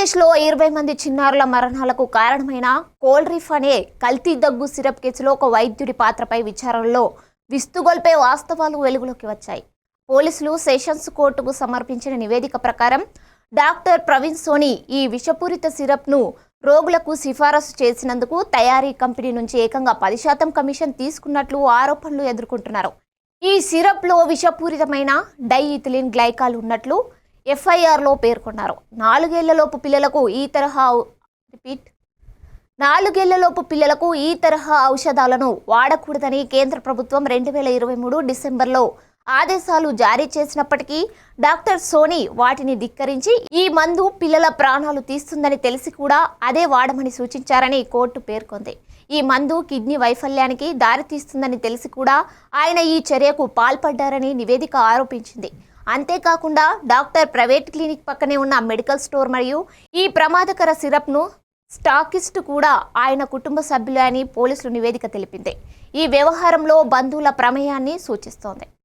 ఆంధ్రప్రదేశ్లో ఇరవై మంది చిన్నారుల మరణాలకు కారణమైన కోల్డ్రిఫ్ అనే కల్తీ దగ్గు సిరప్ కేసులో ఒక వైద్యుడి పాత్రపై విచారణలో విస్తుగొల్పే వాస్తవాలు వెలుగులోకి వచ్చాయి. పోలీసులు సెషన్స్ కోర్టుకు సమర్పించిన నివేదిక ప్రకారం డాక్టర్ ప్రవీణ్ సోని ఈ విషపూరిత సిరప్ను రోగులకు సిఫారసు చేసినందుకు తయారీ కంపెనీ నుంచి ఏకంగా పది శాతం కమిషన్ తీసుకున్నట్లు ఆరోపణలు ఎదుర్కొంటున్నారు. ఈ సిరప్లో విషపూరితమైన డైఇథిలిన్ గ్లైకాల్ ఉన్నట్లు ఎఫ్ఐఆర్లో పేర్కొన్నారు. నాలుగేళ్ళలోపు పిల్లలకు ఈ తరహా రిపీట్. నాలుగేళ్ళలోపు పిల్లలకు ఈ తరహా ఔషధాలను వాడకూడదని కేంద్ర ప్రభుత్వం రెండు వేల ఇరవై మూడు డిసెంబర్లో ఆదేశాలు జారీ చేసినప్పటికీ డాక్టర్ సోనీ వాటిని ధిక్కరించి ఈ మందు పిల్లల ప్రాణాలు తీస్తుందని తెలిసి కూడా అదే వాడమని సూచించారని కోర్టు పేర్కొంది. ఈ మందు కిడ్నీ వైఫల్యానికి దారితీస్తుందని తెలిసి కూడా ఆయన ఈ చర్యకు పాల్పడ్డారని నివేదిక ఆరోపించింది. అంతేకాకుండా డాక్టర్ ప్రైవేట్ క్లినిక్ పక్కనే ఉన్న మెడికల్ స్టోర్ మరియు ఈ ప్రమాదకర సిరప్ను స్టాకిస్ట్ కూడా ఆయన కుటుంబ సభ్యులే అని పోలీసులు నివేదిక తెలిపింది. ఈ వ్యవహారంలో బంధువుల ప్రమేయాన్ని సూచిస్తోంది.